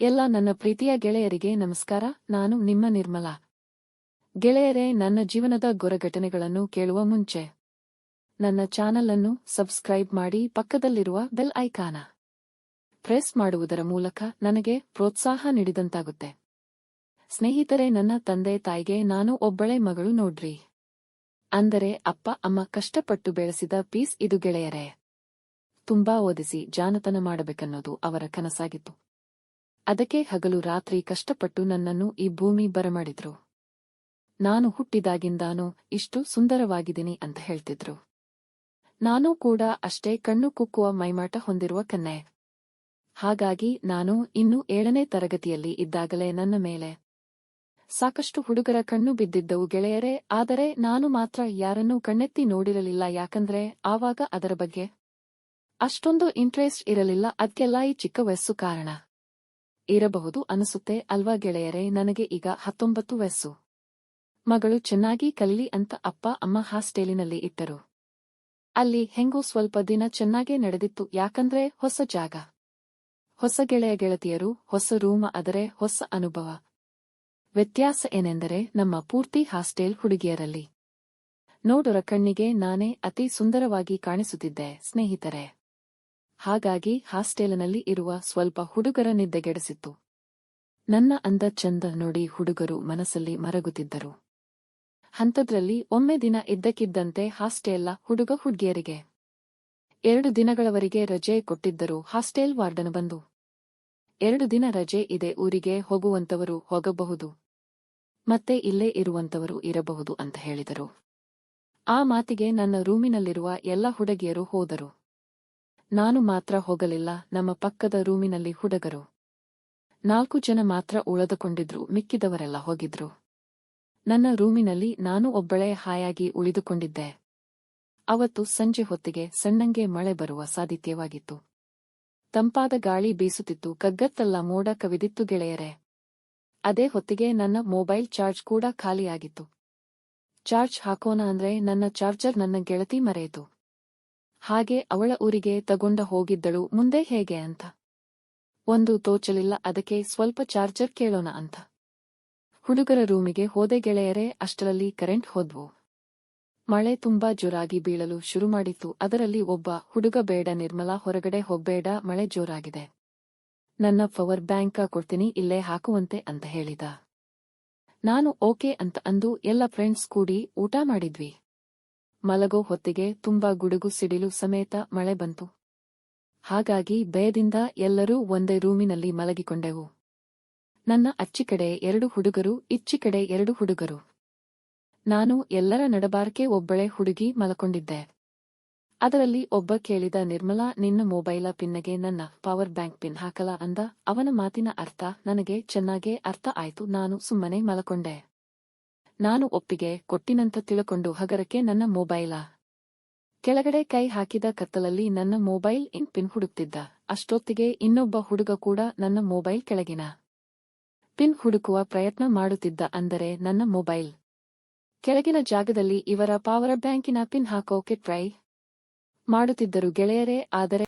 ಎಲ್ಲ ನನ್ನ ಪ್ರೀತಿಯ ಗೆಳೆಯರಿಗೆ ನಮಸ್ಕಾರ, ನಾನು ನಿಮ್ಮ ನಿರ್ಮಲಾ. ಗೆಳೆಯರೇ, ನನ್ನ ಜೀವನದ ಗೊರಘಟನೆಗಳನ್ನು ಕೇಳುವ ಮುಂಚೆ, ನನ್ನ ಚಾನಲ್ ಅನ್ನು ಸಬ್ಸ್ಕ್ರೈಬ್ ಮಾಡಿ ಪಕ್ಕದಲ್ಲಿರುವ ಬೆಲ್ ಐಕಾನ ಪ್ರೆಸ್ ಮಾಡುವುದರ ಮೂಲಕ ನನಗೆ ಪ್ರೋತ್ಸಾಹ ನೀಡಿದಂತಾಗುತ್ತೆ. ಸ್ನೇಹಿತರೆ, ನನ್ನ ತಂದೆ ತಾಯಿಗೆ ನಾನು ಒಬ್ಬಳೇ ಮಗಳು ನೋಡ್ರಿ. ಅಂದರೆ, ಅಪ್ಪ, ಅಮ್ಮ ಕಷ್ಟಪಟ್ಟು ಬೆಳೆಸಿದ ಪೀಸ್ ಇದು ಗೆಳೆಯರೇ. ತುಂಬಾ ಓದಿಸಿ ಜಾನತನ ಮಾಡಬೇಕನ್ನೋದು ಅವರ ಕನಸಾಗಿತ್ತು. ಅದಕ್ಕೆ ಹಗಲು ರಾತ್ರಿ ಕಷ್ಟಪಟ್ಟು ನನ್ನನ್ನು ಈ ಭೂಮಿ ಬರಮಾಡಿದ್ರು. ನಾನು ಹುಟ್ಟಿದಾಗಿಂದಾನು ಇಷ್ಟು ಸುಂದರವಾಗಿದ್ದೀನಿ ಅಂತ ಹೇಳ್ತಿದ್ರು. ನಾನೂ ಕೂಡ ಅಷ್ಟೇ ಕಣ್ಣು ಕುಕ್ಕುವ ಮೈಮಾಟ ಹೊಂದಿರುವ ಕನ್ನೆ ಹಾಗಾಗಿ ನಾನು ಇನ್ನೂ ಏಳನೇ ತರಗತಿಯಲ್ಲಿ ಇದ್ದಾಗಲೇ ನನ್ನ ಮೇಲೆ. ಸಾಕಷ್ಟು ಹುಡುಗರ ಕಣ್ಣು ಬಿದ್ದಿದ್ದವು ಗೆಳೆಯರೇ, ಆದರೆ ನಾನು ಮಾತ್ರ ಯಾರನ್ನೂ ಕಣ್ಣೆತ್ತಿ ನೋಡಿರಲಿಲ್ಲ ಯಾಕಂದ್ರೆ ಆವಾಗ ಅದರ ಬಗ್ಗೆ ಅಷ್ಟೊಂದು ಇಂಟ್ರೆಸ್ಟ್ ಇರಲಿಲ್ಲ ಅದ್ಕೆಲ್ಲ ಈ ಚಿಕ್ಕ ವಯಸ್ಸು ಕಾರಣ. ಇರಬಹುದು ಅನಿಸುತ್ತೆ ಅಲ್ವಾ ಗೆಳೆಯರೇ, ನನಗೆ ಈಗ ಹತ್ತೊಂಬತ್ತು ವಯಸ್ಸು. ಮಗಳು ಚೆನ್ನಾಗಿ ಕಲೀಲಿ ಅಂತ ಅಪ್ಪ, ಅಮ್ಮ ಹಾಸ್ಟೇಲಿನಲ್ಲಿ ಇಟ್ಟರು. ಅಲ್ಲಿ ಹೆಂಗೋ ಸ್ವಲ್ಪ ದಿನ ಚೆನ್ನಾಗೇ ನಡೆದಿತ್ತು, ಯಾಕಂದ್ರೆ ಹೊಸ ಜಾಗ. ಹೊಸ ಗೆಳೆಯ ಗೆಳತಿಯರು, ಹೊಸ ರೂಮ ಆದರೆ ಹೊಸ ಅನುಭವ. ವ್ಯತ್ಯಾಸ ಏನೆಂದರೆ ನಮ್ಮ ಪೂರ್ತಿ ಹಾಸ್ಟೆಲ್ ಹುಡುಗಿಯರಲ್ಲಿ. ನೋಡೊರ ಕಣ್ಣಿಗೆ ನಾನೇ ಅತಿ ಸುಂದರವಾಗಿ ಕಾಣಿಸುತ್ತಿದ್ದೆ, ಸ್ನೇಹಿತರೆ. ಹಾಗಾಗಿ ಹಾಸ್ಟೆಲಿನಲ್ಲಿ ಇರುವ ಸ್ವಲ್ಪ ಹುಡುಗರ ನಿದ್ದೆಗೆಡಿಸಿತ್ತು. ನನ್ನ ಅಂದ ಚಂದ ನೋಡಿ ಹುಡುಗರು ಮನಸ್ಸಲ್ಲಿ ಮರಗುತ್ತಿದ್ದರು. ಹಂತದ್ರಲ್ಲಿ ಒಮ್ಮೆ ದಿನ ಇದ್ದಕ್ಕಿದ್ದಂತೆ ಹಾಸ್ಟೆಲ್ಲ ಹುಡುಗ ಹುಡುಗಿಯರಿಗೆ. ಎರಡು ದಿನಗಳವರೆಗೆ ರಜೆ ಕೊಟ್ಟಿದ್ದರು ಹಾಸ್ಟೆಲ್ ವಾರ್ಡನ್ ಬಂದು. ಎರಡು ದಿನ ರಜೆ ಇದೆ ಊರಿಗೆ ಹೋಗುವಂತವರು ಹೋಗಬಹುದು. ಮತ್ತೆ ಇಲ್ಲೇ ಇರುವಂತವರು ಇರಬಹುದು ಅಂತ ಹೇಳಿದರು. ಆ ಮಾತಿಗೆ ನನ್ನ ರೂಮಿನಲ್ಲಿರುವ ಎಲ್ಲ ಹುಡುಗಿಯರು ಹೋದರು. ನಾನು ಮಾತ್ರ ಹೋಗಲಿಲ್ಲ, ನಮ್ಮ ಪಕ್ಕದ ರೂಮಿನಲ್ಲಿ ಹುಡುಗರು. ನಾಲ್ಕು ಜನ ಮಾತ್ರ ಉಳಿದುಕೊಂಡಿದ್ರು, ಮಿಕ್ಕಿದವರೆಲ್ಲ ಹೋಗಿದ್ರು. ನನ್ನ ರೂಮಿನಲ್ಲಿ ನಾನು ಒಬ್ಬಳೇ ಹಾಯಾಗಿ ಉಳಿದುಕೊಂಡಿದ್ದೆ. ಅವತ್ತು ಸಂಜೆ ಹೊತ್ತಿಗೆ ಸಣ್ಣಂಗೆ ಮಳೆ ಬರುವ ಸಾಧಿತ್ಯವಾಗಿತ್ತು ತಂಪಾದ ಗಾಳಿ ಬೀಸುತ್ತಿತ್ತು ಕಗ್ಗತ್ತಲ್ಲ ಮೋಡ ಕವಿದಿತ್ತು ಗೆಳೆಯರೆ. ಅದೇ ಹೊತ್ತಿಗೆ ನನ್ನ ಮೊಬೈಲ್ ಚಾರ್ಜ್ ಕೂಡ ಖಾಲಿಯಾಗಿತ್ತು. ಚಾರ್ಜ್ ಹಾಕೋಣ ಅಂದ್ರೆ ನನ್ನ ಚಾರ್ಜರ್ ನನ್ನ ಗೆಳತಿ ಮರೆಯಿತು. ಹಾಗೆ ಅವಳ ಊರಿಗೆ ತಗೊಂಡ ಹೋಗಿದ್ದಳು ಮುಂದೆ ಹೇಗೆ ಅಂತ. ಒಂದು ತೋಚಲಿಲ್ಲ ಅದಕ್ಕೆ ಸ್ವಲ್ಪ ಚಾರ್ಜರ್ ಕೇಳೋಣ ಅಂತ. ಹುಡುಗರ ರೂಮಿಗೆ ಹೋದೆ ಗೆಳೆಯರೇ, ಅಷ್ಟರಲ್ಲಿ ಕರೆಂಟ್ ಹೋದ್ವು. ಮಳೆ ತುಂಬಾ ಜೋರಾಗಿ ಬೀಳಲು ಶುರು ಮಾಡಿತು ಅದರಲ್ಲಿ ಒಬ್ಬ ಹುಡುಗ ಬೇಡ ನಿರ್ಮಲಾ ಹೊರಗಡೆ ಹೋಗ್ಬೇಡ, ಮಳೆ ಜೋರಾಗಿದೆ. ನನ್ನ ಪವರ್ ಬ್ಯಾಂಕ ಕೊಡ್ತೀನಿ, ಇಲ್ಲೇ ಹಾಕುವಂತೆ ಅಂತ ಹೇಳಿದ. ನಾನು ಓಕೆ ಅಂತ ಅಂದು ಎಲ್ಲ ಫ್ರೆಂಡ್ಸ್ ಕೂಡಿ ಊಟ ಮಾಡಿದ್ವಿ. ಮಲಗೋ ಹೊತ್ತಿಗೆ ತುಂಬಾ ಗುಡುಗು ಸಿಡಿಲು ಸಮೇತ ಮಳೆ ಬಂತು. ಹಾಗಾಗಿ ಭಯದಿಂದ ಎಲ್ಲರೂ ಒಂದೇ ರೂಮಿನಲ್ಲಿ ಮಲಗಿಕೊಂಡೆವು. ನನ್ನ ಅಚ್ಚಿ ಕಡೆ ಎರಡು ಹುಡುಗರು ಇಚ್ಚಿ ಕಡೆ ಎರಡು ಹುಡುಗರು. ನಾನು ಎಲ್ಲರ ನಡಬಾರಕೆ ಒಬ್ಬಳೆ ಹುಡುಗಿ ಮಲಕೊಂಡಿದ್ದೆ. ಅದರಲ್ಲಿ ಒಬ್ಬ ಕೇಳಿದ ನಿರ್ಮಲಾ, ನಿನ್ನ ಮೊಬೈಲ ಪಿನ್ನಗೆ ನನ್ನ ಪವರ್ ಬ್ಯಾಂಕ್ ಪಿನ್ ಹಾಕಲ ಅಂದ. ಅವನ ಮಾತಿನ ಅರ್ಥ ನನಗೆ ಚೆನ್ನಾಗೇ ಅರ್ಥ ಆಯ್ತು. ನಾನು ಸುಮ್ಮನೆ ಮಲಕೊಂಡೆ. ನಾನು ಒಪ್ಪಿಗೆ ಕೊಟ್ಟಿನಂತ ತಿಳಕೊಂಡು ಹಗರಕ್ಕೆ ನನ್ನ ಮೊಬೈಲ ಕೆಳಗಡೆ ಕೈ ಹಾಕಿದ ಕತ್ತಲಲ್ಲಿ ನನ್ನ ಮೊಬೈಲ್ ಇನ್ ಪಿನ್ ಹುಡುಕ್ತಿದ್ದ. ಅಷ್ಟೊತ್ತಿಗೆ ಇನ್ನೊಬ್ಬ ಹುಡುಗ ಕೂಡ ನನ್ನ ಮೊಬೈಲ್ ಕೆಳಗಿನ ಪಿನ್ ಹುಡುಕುವ ಪ್ರಯತ್ನ ಮಾಡುತ್ತಿದ್ದ ಅಂದರೆ ನನ್ನ ಮೊಬೈಲ್ ಕೆಳಗಿನ ಜಾಗದಲ್ಲಿ ಇವರ ಪವರ್ ಬ್ಯಾಂಕಿನ ಪಿನ್ ಹಾಕೋಕೆ ಟ್ರೈ ಮಾಡುತ್ತಿದ್ದರು ಗೆಳೆಯರೇ, ಆದರೆ